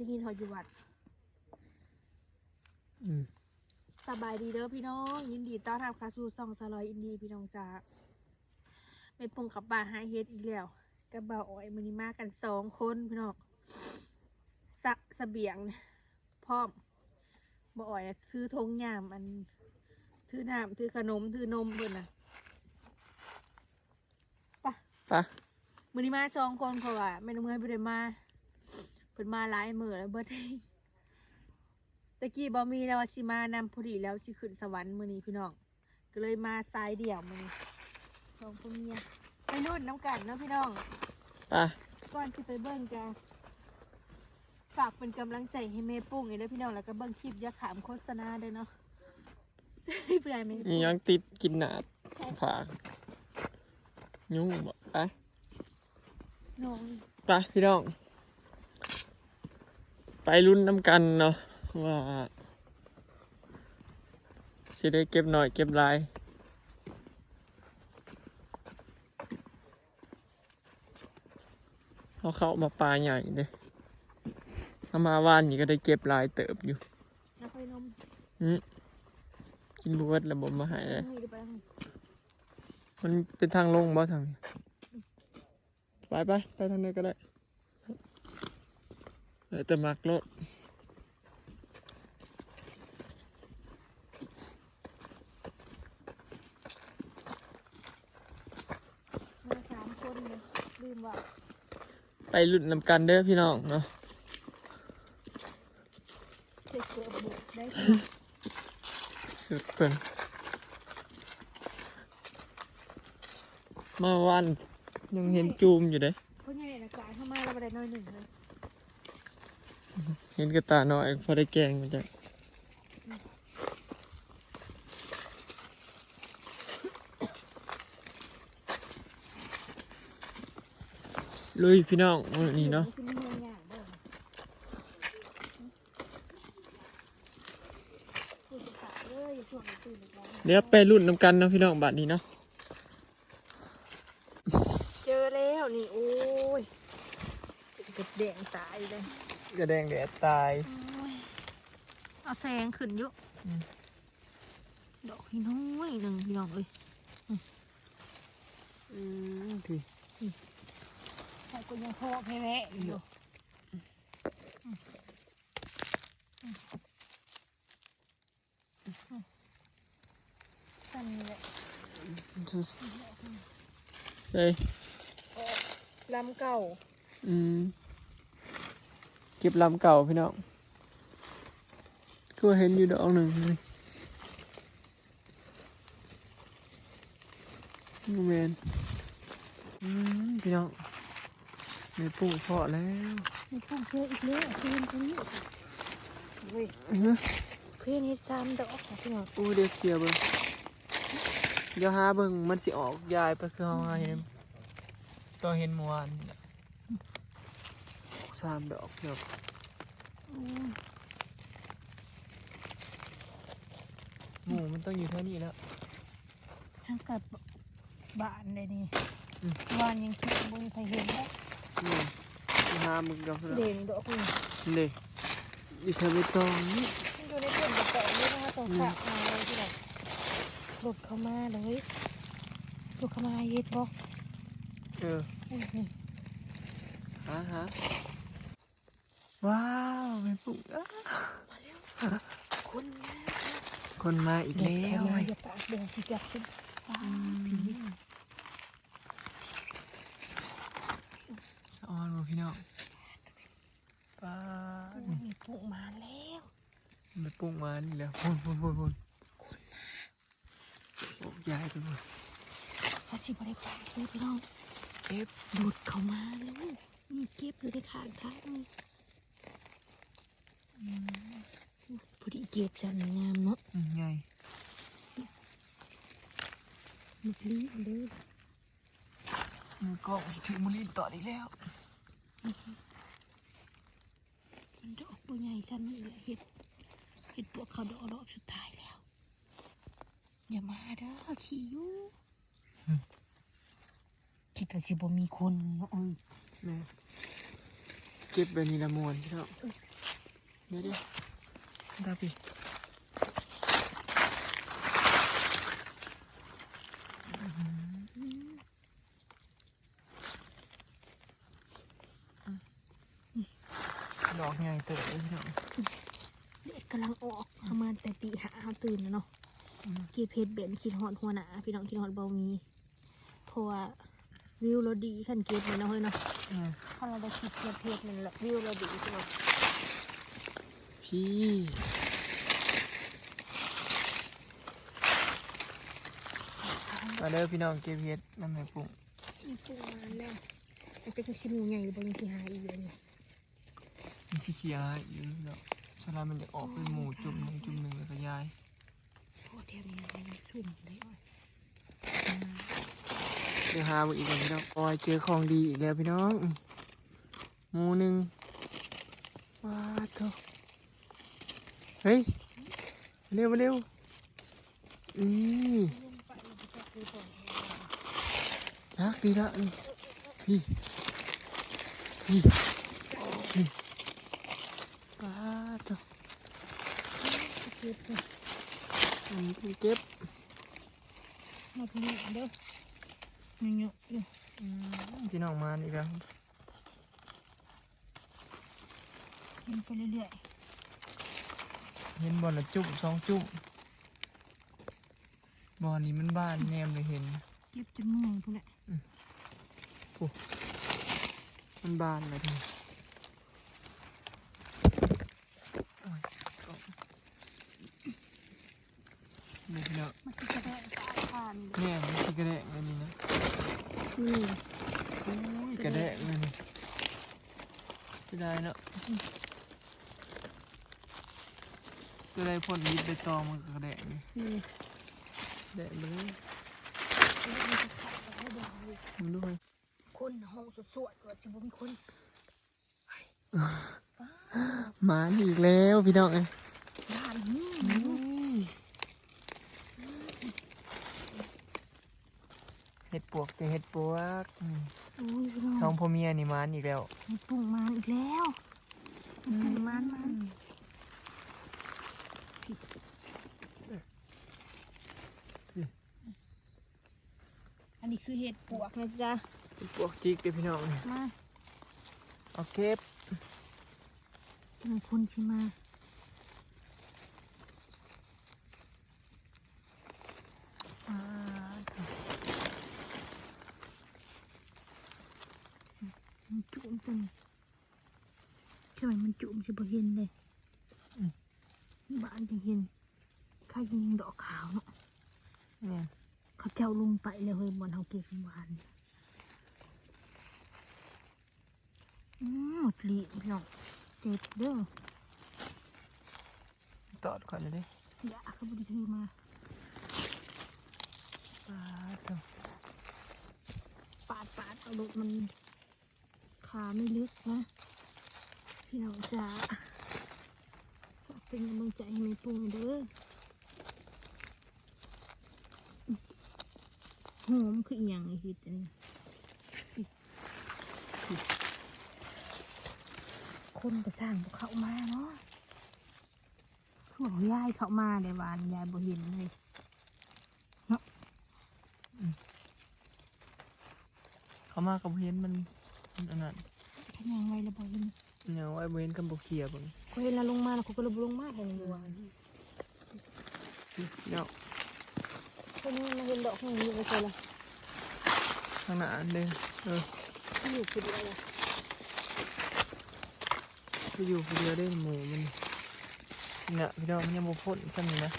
ได้ยินเขาอยู่วัด อืมสบายดีเด้อพี่น้อง ยินดีต้อนรับเข้าสู่ซองสลอยอินดีพี่น้องจ้าไม่ปรุงกับป่าหาเฮ็ดอีกแล้วกับบ่าวอ้อยมือนี้มากันสองคนพี่น้องสะเสบียงพร้อมบ่าวอ้อยน่ะซื้อทงยามอันถือน้ำถือขนมถือนมเพิ่นน่ะไปะไปะมือนี้มาสองคนเพราะว่าแม่น้องเมย์บ่ได้มา เพิ่นมาหลายมื้อแล้วเบิดตะกี้บอมีแล้วว่าสิมานำพอดีแล้วสิขึ้นสวรรค์มือนี้พี่น้องก็เลยมาสายเดี่ยวมือนี้สองคนเมียไปนู่นน้ำกันเนาะพี่น้องไปะก่อนที่ไปเบิ้งจะฝากเป็นกำลังใจให้เมย์ปุ้งอีกเด้อพี่น้องแล้วก็เบิ้งคลิปอยาขามโฆษณาเด้อเนาะ เพื่อให้เมย์นี่ยังติดกินหนาดผากยุ่งบ่ไปน้อง ไปพี่น้อง ไปรุ่นน้ำกันเนาะว่าสิได้เก็บหน่อยเก็บหลายเขาเข้ามาปลาใหญ่เด้ถ้ามาว่านนี่ก็ได้เก็บหลายเติบอยู่น้ำไปนมอืมกินบวดแล้วบ่มาใหายเลยนี่ไปให้มันเป็นทางลงบ่ทางนี้ ไปไปไปทางนี้ก็ได้ แล้วแต่มักรถมาสามคนเลยลืมว่าไปรุ่นนำกันเด้อพี่น้องเนาะเจ็บเกือบบุกได้สุดเพิ่นมาวันยังเห็นจูมอยู่เด้ เพราะไงนะกายเข้ามาแล้วบันไดน้อยหนึ่งเลย เห็นกระตาหน่อยพอได้แกงมันจะลุยพี่น้องมือนี่เนาะเดี๋ยวไปรุ่นน้ำกันเนาะพี่น้องบัดนี้เนาะ เจอแล้วนี่โอ้ยเก็บแดงตายเลย กระแดงแดดตาย เอาแสงขึ้นเยอะอืม ดอกน้อยหนึ่งพี่น้องเลยอืมที่แต่ก็ยังพอแพ้ๆอยู่สั่นนี่แหละเฮ้ยลำเก่าอืม เก็บลำเก่าพี่น้องก็เห็นอยู่ดอกหนึ่งเลยนูแมนอืมพี่น้องไม่ปลูกเพาะแล้วมีพุ่งเพื่ออีกแล้วเพื่อนคนนี้เว้ยอื้อเพื่อนนี่ซ้ำดอกของพี่น้องอู้เดี๋ยวเคลียร์เบิ่งเดี๋ยวหาเบิ่งมันสิออกยายไปคือเฮาหาเห็นตัวเห็นเมื่อวานนี่แหละ สามดอกเนาะหมูมันต้องอยู่เท่านี้แล้วทั้งกัดบ้านเลยนี่อืมวานยังคิดบ่มีใครเห็นแล้วนี่หามึงกับเพื่อนเด่นดอกนี่เลยอีเธอไม่ต้องนี่มันอยู่ในเพื่อนกับเต่านี่นะคะตรงฝากมาเลยที่แบบหลุดเข้ามาเลยหลุดเข้ามาเย็ดบอกเอออุ้ยนี่ หาหาว้าวไม่ปลุกอะคนนะคนมาอีกแล้เด็กเข้าวมาอย่าปากแดงสิกัดขึ้นว้าวผีสะออนบ่พี่น้องป้าดมีปุกมาแล้วไม่ปลุกมานี่แล้วพุ่นพุ่นพุ่นพุ่นโอ้ยายไปหมดเขาสิบริปากเลยพี่น้องเก็บหลุดเข้ามาเลยนี่เก็บอยู่ในขางทางนี่อืม พอดีเก็บจันงามเนาะอืมไงมันพลิ้งเลยมือกล้องถึงมุลินต่ออีกแล้วมันดอกบัวใหญ่ชั้นนี่แหละเห็ดเห็ดปวกเขาดอกรอบสุดท้ายแล้ว อย่ามาเด้อขี่อยู่คิดว่าสิบ่มีคนเนาะเอ้ยแม่เก็บแบบนี้ละมวนพี่น้อง เอ้ยเดี๋ยวดิตาพี่ดอกใหญ่เต๋อเลยพี่น้องเด็กกำลังออกประมาณแต่ตีหาเขาตื่นแล้วเนาะเกีเพชรเบนคิดฮอดหัวหนาพี่น้องคิดฮอดเบามีเพราะว่าวิวเราดีขั้นเก็บเลยนะเฮ้ยเนาะอืมถ้าเราได้คิดเกีเพชรนั่นแหละวิวเราดีใช่ไหม พี่ มาเด้อพี่น้องเก็บเห็ดน้ำให้ปุ่งมีปูมาแล้วแต่เป็นกระสิหมูใหญ่หรือบางสิหาอีกเลยเนี่ยมันขี้เคียอยู่เนาะสลายมันจะออกเป็นหมูจุ่มหนึ่งจุ่มหนึ่งแล้วก็ยายโอ้แถวนี้มันซุ่มได้อ่อยเดี๋ยวหามาอีกแล้วพี่น้องโอ้ยเจอของดีอีกแล้วพี่น้องหมูหนึ่งว้าโถ เฮ้ย เร็วมาเร็วนี่ลงไปจะคือของรักดีละนี่พี่พี่พี่ว้าโถเก็บเลยอันนี้เก็บมาพี่น้องเด้อเยอะๆเด้ออืมพี่น้องมาอีกแล้วกินไปเรื่อย เห็นบอลละจุ่มสองจุ่มบอลนี้มันบ้านแนมเลยเห็นๆเก็บจนเมื่อยพุ่นแหละมันบานเลยทีโอ้ยก็นี่พี่น้องมันจะได้ตาทานแม่มันสิกระแดะเลยนี่นะนี่โอ้ยกระแดะเลยนี่จะได้เนาะ จะได้พ่นยิบไปตอมันก็กระแดะนี่นี่แดะมาเลยมันด้วยคนห้องสวดๆก็สิบ่มีคนหมาอีกแล้วพี่น้องเอ้ยบ้านนี่เห็ดปวกเจะเห็ดปวกอืมโอ้ยพี่น้ช่อองงพ่อเมียนี่หมานอีกแล้วมีปุ่งมาอีกแล้วมีปุ่งมามาอันนี้ คือเห็ดปวกนะจ๊ะเห็ดปวกจิกเด้อพี่น้องมาเอาเก็บหนึ่งคนชิมาอ่ามันจุ่มจังทำไมมันจุ่มสิบ่เห็นเลยบ้านจะเห็นข้ายิงดอกขาวเนาะเนี่ยเขาเจ้าลงไปเลยเฮ้ยบอนเขาเก็บหวานอืมหมดลีพี่น้องเจ็บเด้อตอดก่อนเลยเด้อย่าเขาบริถือมาปาดเถอะปาดปาดเอารถมันขาไม่ลึกนะ พี่น้องจ๋าฝากเป็นกำลังใจให้แม่ปุ้งเด้อ หอมคืออหย่างไอ้ฮิตอันนี้คนก็สร้างพวกเขามาเนาะเขาบอกยายเขามาในวานยายบ่เห็นเลยเขามากับเห็นมันมันอันนั้นขยังไงละบ่เห็นเนี่ยไว้บ่เห็นกับบ่เคลียร์เบิ่งเขาเห็นเราลงมาแล้วเขาก็เลยบ่ลงมาแทนอยู่ว่าเนาะ นนี้มาเห็นดอกของนี้ไปเลยข้างหน้าอันเด้อเอออยู่คนเดียวเลยไปอยู่คนเดียวได้หมูมันเนี่ยพี่น้องยังบ่พ้นซ้ำนี่นะ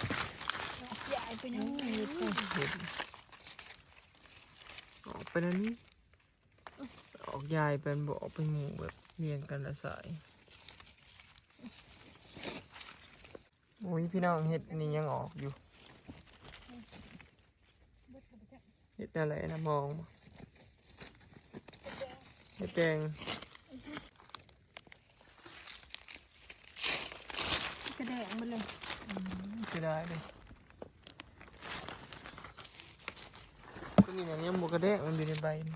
ยายไปนั่งอยู่เห็นออกไปนั่นนี่ออกยายเป็นบ่ออกเป็นหมูแบบเรียงกันละสายโอ้ยพี่น้องเห็ดนนี้ยังออกอยู่ เห็ดอะไรนะมองบ่เห็ดแดงกระแดงมันเลยเสียดายเลยก็นี่นะยังบกระแดกมันอยู่ในใบนี่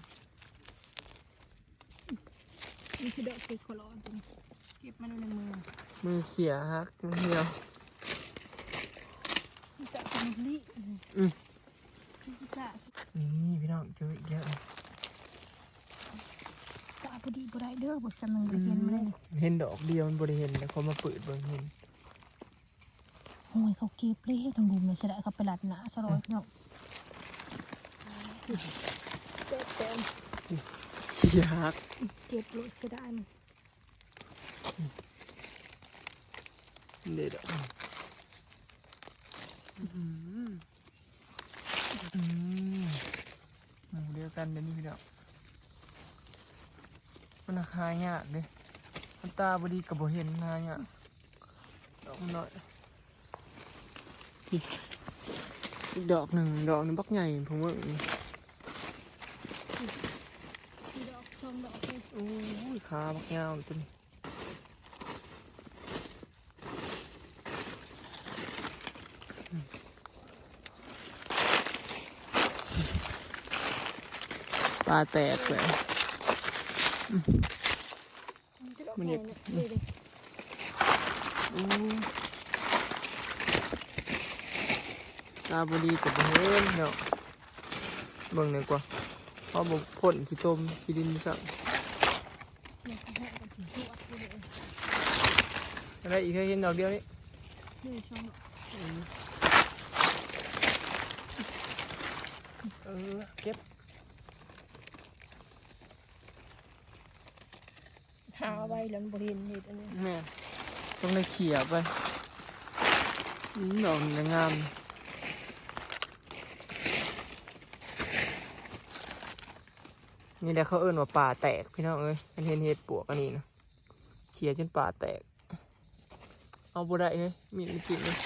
นี่คือดอกคือคลอนตรงเก็บมันในมือ มือเขี่ยฮักมันเหี่ยวจะเป็นลิอืม พี่สิกะนี่พี่น้องเจออีกแล้วจะพอดีบ่ได้เด้อบ่สำนึงบ่เห็นเลยเห็นดอกเดียวมันบริเห็นแต่เขามาเปิดเบิ่งเห็นโอ้ยเขาเก็บเลยทางบุญเลยสิได้เขาไปลัดหนาซะร้อยพี่น้องเก็บเต็มเขี่ยฮักเก็บเลยเสียดายมันเด็ดดอก อืมอืมหมูเดียวกันเดี๋ยวนี้พี่น้องมันราคายากเด้มันตาบดีกับบ่เห็นหายากดอกมันน้อยนี่อีกดอกหนึ่งดอกหนึงบักใหญ่ผมว่านี่ดอกสองดอกเลยโอ้ยขาบักยาวตัวนี้าแตกเลยมันอยากเลยเลยโอ้ยตาบดีกับเห็นเนาะเบิ่งหน่อยกว่าเพราะบุพ่นขี้ต้มขี้ดินสักเนี่ยเขาให้กันถึงตัวเลยอะไรอีกแค่เห็นดอกเดียวนี่นี่ช่องดอกเออเก็บ หาไว้แล้วมันบ่เห็นนี่อันนี้แม่ต้องได้เขี่ยไปอืมดอกมันจะงามนี่แหละเขาเอิ้นว่าป่าแตกพี่น้องเอ้ยมันเห็นเห็ดปวกอันนี้นะเขี่ยจนป่าแตก เอาบ่ได้เฮ้ยมีดมันปิดเลย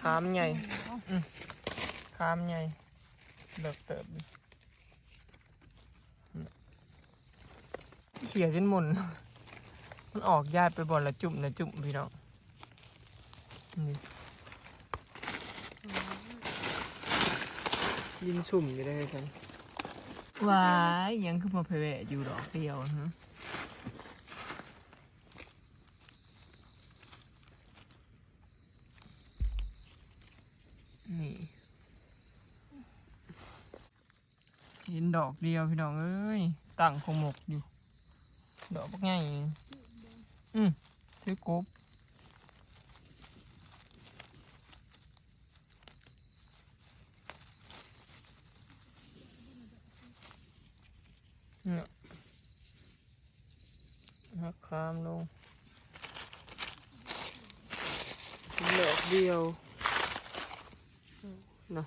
ขามใหญ่ขามใหญ่เลิกเติบดิเขี่ยจนหมุนมันออกญาติไปบ่อนละจุ่มละจุ่มพี่น้องนี่ยินสุ่มอยู่ได้กันว้ายยังขึ้นมาเพแวะอยู่ดอกเดียวฮะนี่ เห็นดอกเดียวพี่น้องเอ้ยตั้งคงหมกอยู่ ดอกบักใหญ่อืมถือกบเนี่ยหักคามลงดอกเดียวเนาะ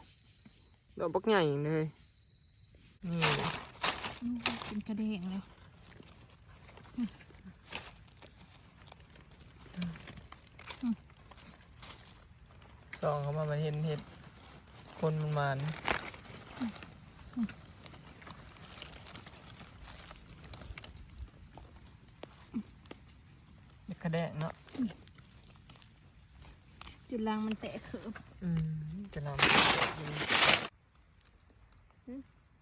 ดอกบักใหญ่เลยนี่อืมเป็นกระเด้งเลย สองเขามามาเห็นเห็ดคนมันมานเด็กกระแดงเนาะจุดล่างมันแตกเขิบอืมจะนำ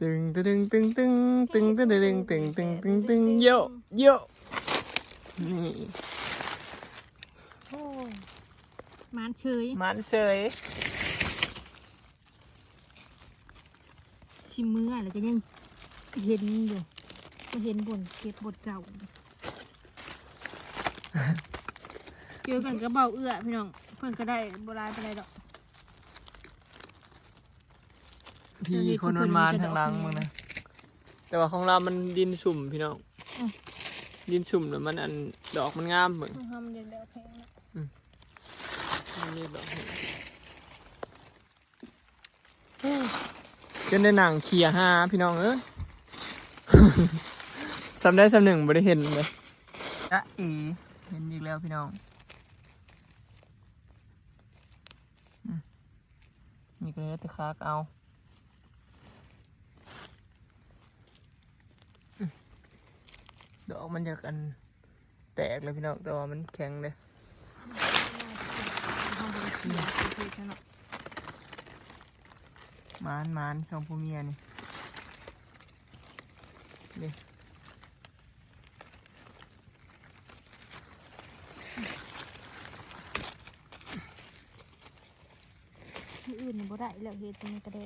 ตึงตึงตึงตึงตึงตึงตึงตึงตึงตึงตึงโยโยนี่ โอ้ย มานเฉยมันเสยชิมืออะไรก็ยังเห็นอยู่ก็เห็นบนเก็บบทเก่าเจอกันก็เบาเอื้อพี่น้องเพิ่นก็ได้โบราณไปเลยดอกพี่คนมันมานทางหลังมึงนะแต่ว่าของเรา มันดินสุ่มพี่น้อง ดินสุ่มแล้วมันอันดอกมันงามเหมือน ทำเดี๋ยวเดี๋ยวแพงนะนี่ดอกจนได้หนังเขียห้าพี่น้องเอ้ยสำได้สำหนึ่งไม่ได้เห็นเลยจ้ะเอเห็นอีกแล้วพี่น้องมนี่ก็เลยแต่คากเอาดอกมันจะกันแตกเลยพี่น้องแต่ว่ามันแข็งเลย ทำบริเสียคือขนาด มานมานสองผู้เมียนี่นี่ที่อื่นนี่บ่ได้แล้วเฮ็ดตรงนี้ก็ได้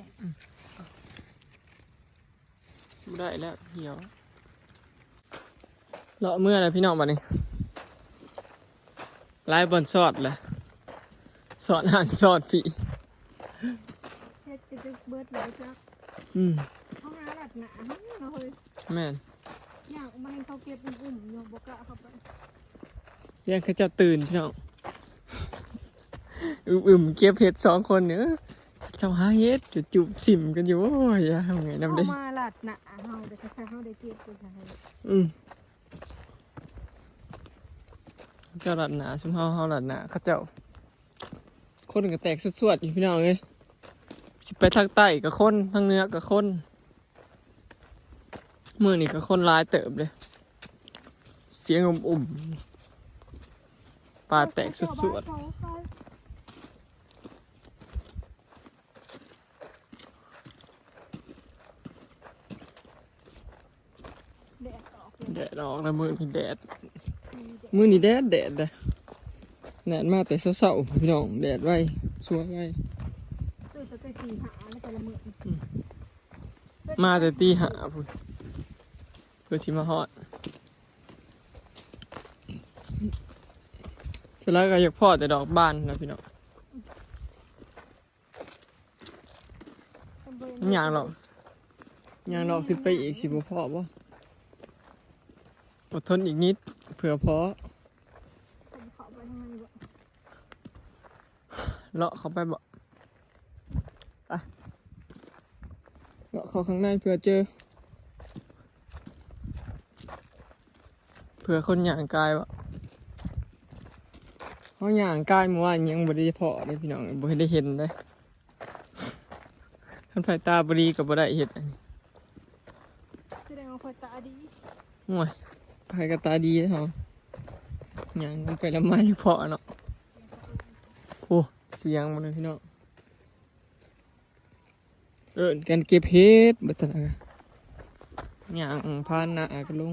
ไม่ได้แล้วเหี่ยวเลาะเมื่อไรพี่น้องบัดนี้ไล่บอลสอดเลย สอดหันสอดพี่เฮ็ดจะจะเบิดแล้วจ้ะอืมเขาหาหลัดหนาเนาะเฮ้ยแม่นอยากมาให้เขาเก็บอุ่มๆอยู่บ่กล้าเข้าไปเรียกเขาเจ้าตื่นพี่น้องอึมๆเก็บเห็ดสองคนเนอะเจ้าหาเห็ดจะจูบสิมกันอยู่โอ้ยอย่าทำไงน้ำเอาเด้มาหลัดหนาเฮาเดี๋ยวถ้าเฮาได้เก็บก็จะให้อืมเจ้าหลัดหนาชุมเฮาเฮาหลัดหนาเขาเจ้า คนก็แตกสวดๆอยู่พี่น้องเลยสิไปทางใต้กับคนทางเหนือกับคนมือนี่กับคนหลายเติบเลย เสียงอุ่มๆปลาแตกสวดแดดออกเลยๆแดดออกแล้วมือนี่แดดมีแดดมือนี่แดดแดดเลย แดดมาแต่เศร้าๆพี่น้องแดดไว้สวยไว้ตื่นแต่ตีหาแล้วแต่ละมื้อมาแต่ตีหาพุ่นเพื่อชิมาฮอดสุดท้ายก็อยากพอแต่ดอกบานนะพี่น้องย่างหรอกย่างหรอกขึ้นไปอีกสิบ่พอบ่อดทนอีกนิดเผื่อพอ ผมขอไปทางนั้นบ่ เลาะเข้าไปบ่ไปเลาะเข้าข้างในเผื่อเจอ เผื่อคนย่างกายบ่เขาย่างกายเมื่อวานยังบ่ได้พอเลยพี่น้องบ่ได้เห็นเลยคันไฟตาบ่ดีก็บ่ได้เห็นอันนี้แสดงว่าคอยตาดีโอ้ยไฟก็ตาดีเฮาย่างมันไปละไม้พอเนาะโอ้ เสียงมันเลยพี่น้องเอิ้นกันเก็บเห็ดบัดนั้นน่ะย่างผ่านหน้าก็ลง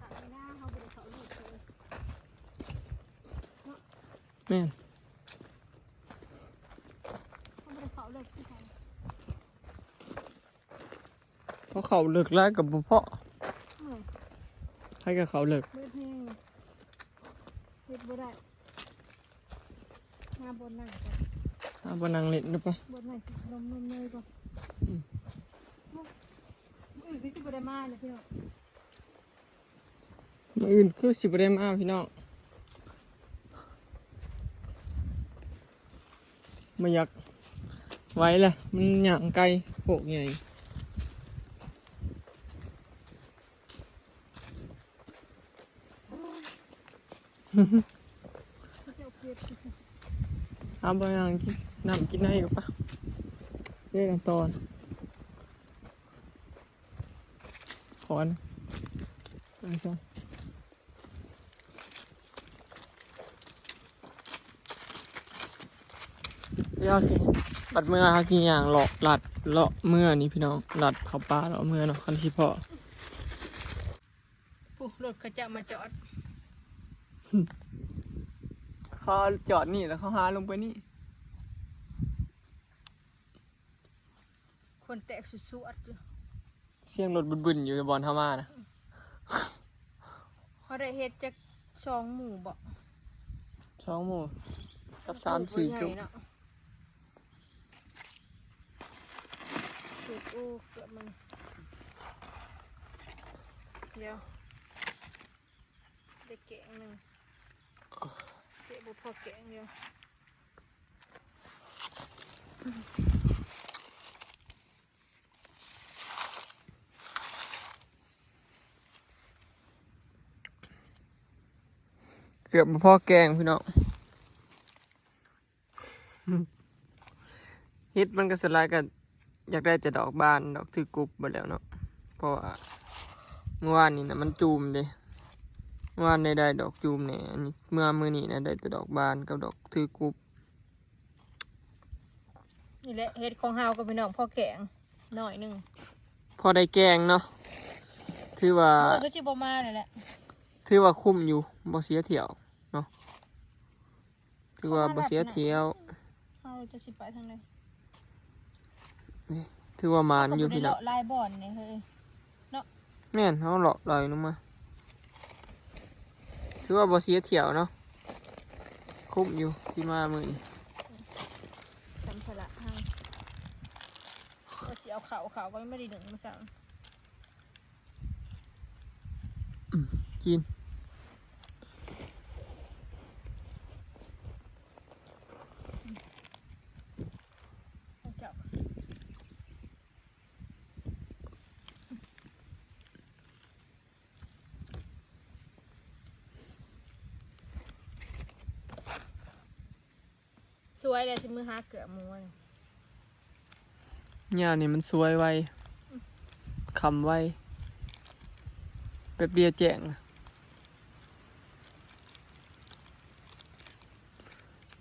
ตาไม่น่าเขาบ่ได้เขาลูกเลยแม่นเขาบ่ได้เขาเลิกที่เขาเพราะเขาเลิกแล้วกับบ่พอเมื่อยให้กับเขาเลิกเบิดแห้งเฮ็ดบ่ได้มาบนนั่งก่อนอาบนังเล่นหรือปะบนนั่งนมนมเนยก่อนมื้ออื่นพี่สิบ่ได้มาเลยพี่น้องมืออื่นคือสิบได้มาพี่น้องมาอยากไว้ละมันหยางไกลโผกใหญ่เขาจะเอาเก็บ เอาบยังกินน้ำกินได้กับปะเรียกกันตอนขอนไปซะเดี๋ยวสิบัดเมื่อเขากินอย่างหลอกหลัดเลาะเมื่อนี่พี่น้องหลัดเขาปลาเลาะเมื่อเนาะคันชิพอปุ๊รถเขาจะมาจอด เขาจอดนี่แล้วเขาหาลงไปนี่ คนแตกสุดๆอยู่เสียงรถบึนๆอยู่ในบอลทามานะเขาได้เฮ็ดจากสองหมู่บ่สองโมงกับสามสี่จุกเนาะจุดอู้เกือบมันเดี๋ยวได้แกงหนึ่งเก็บบุ พอแกงเดียวเกือบบ่พ่อแกงพี่น้องฮ็ดมันก็สลายกันอยากได้แต่ดอกบานดอกถือกรุบหมดแล้วเนาะเพราะว่าเมื่อวานนี่นะมันจูมเด้เมื่อ วานได้ได้ดอกจูมเนี่ยอันนี้เมื่อมื้อนี้นะได้แต่ดอกบานกับดอกถือกรุบนี่แหละเฮ็ดของเฮากับพี่น้องพ่อแกงหน่อยหนึงพอได้แกงเนาะถือว่าเออก็สิบ่มาเลยแหละถือว่าคุ้มอยู่บ่เสียเที่ยวเนาะถือว่าบ่เสียเที่ยวเราจะสิไปทางไหนถือว่าหมานอยู่พี่น้องลายบ่อนเนี่ยเฮ้ยแม่นเขาหลอกลอยลงมา ถือว่าบ่เสียเที่ยวเนาะคุ้มอยู่ที่มามือนี้สัมภาระให้เราสิเอาเขาเขาก็ไม่ได้ดึงมาสั่งกิน เอาจับสวยเลยสิมือ หาเกือบหมูเลยหญ้านี่มันสวยไวคำไวแป๊บเดียวแจ้งนะ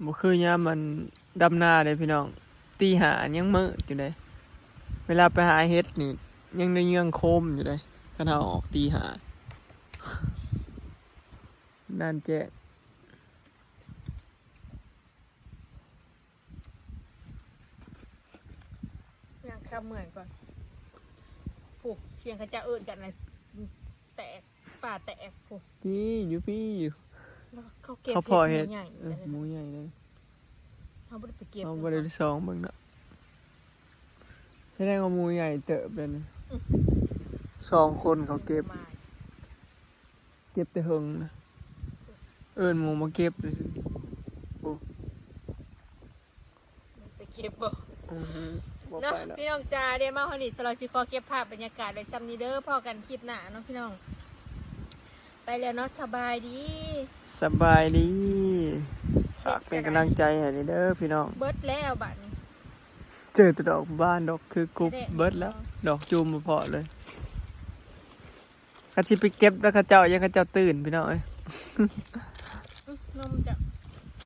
บ่คือยามมันดำนาเลยพี่น้อง ตีหายังมืดอยู่เลยเวลาไปหาเฮ็ดนี่ ยังได้เยื่องโคมอยู่เลยคันเอออกตีหานั่นแจ้ง ยังคำเหมือนก่อนผูกเสียงเขาจะเอิญกันเลยแตกป่าแตกผูกพี่อยู่พี่อยู่แล้วเขาเก็บเขาพอเฮ็ดใหญ่เออหมูใหญ่เลยเขาไม่ได้ไปเก็บเอาบริษัทสองเบิ่งเนาะแสดงว่าหมูใหญ่เติบเลยนะสองคนเขาเก็บ มาเก็บแต่เฮิงนะเอิญหมูมาเก็บเลยสิไปเก็บบ่ อือฮึ บ่เนาะไปแล้ว พี่น้องจ้าเดี๋ยวมาฮอนิสเราสิขอเก็บภาพบรรยากาศไว้ซ้ำนี้เด้อพอกันคลิปหน้าเนาะพี่น้อง ไปแล้วเนาะสบายดี สบายดีฝากเป็นกำลังใจให้เด้อพี่น้อง เบิดแล้วบัดนี้ เจอแต่ดอกบ้านดอกคือกรุบเบิดแล้ว ดอกจูมมาเพาะเลยข้าชิไปเก็บแล้วเข้าเจ้ายังเข้าเจ้าตื่นพี่น้องเอ้ยอื้อนมจะ